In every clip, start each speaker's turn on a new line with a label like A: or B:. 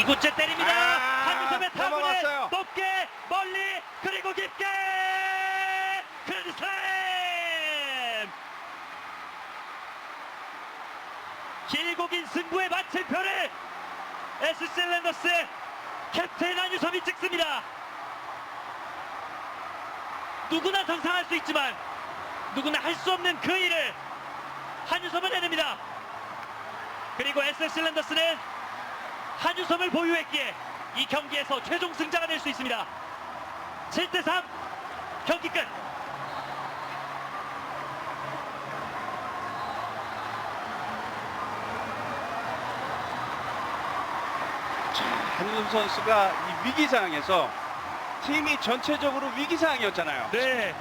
A: 이구째 때립니다.
B: 아,
A: 타구를
B: 넘어갔어요.
A: 높게 멀리 그리고 깊게 그랜드슬램 길고 긴 승부의 마침표를 SC 랜더스의 캡틴 한유섬이 찍습니다. 누구나 상상할 수 있지만 누구나 할 수 없는 그 일을 한유섬은 해냅니다. 그리고 SC 랜더스는 한유섬을 보유했기에 이 경기에서 최종 승자가 될 수 있습니다. 7대3 경기 끝.
B: 한윤 선수가 이 위기 상황에서 팀이 전체적으로 위기 상황이었잖아요.
A: 네,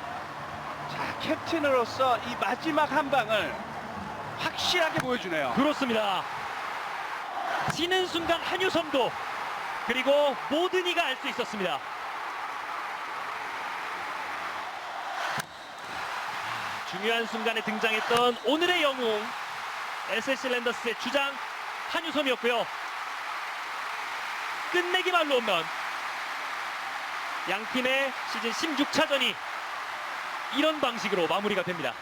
B: 자, 캡틴으로서 이 마지막 한 방을 확실하게 보여주네요.
A: 그렇습니다. 지는 순간 한유섬도 그리고 모든 이가 알 수 있었습니다. 중요한 순간에 등장했던 오늘의 영웅 SSC 랜더스의 주장 한유섬이었고요. 끝내기 말로 오면 양 팀의 시즌 16차전이 이런 방식으로 마무리가 됩니다.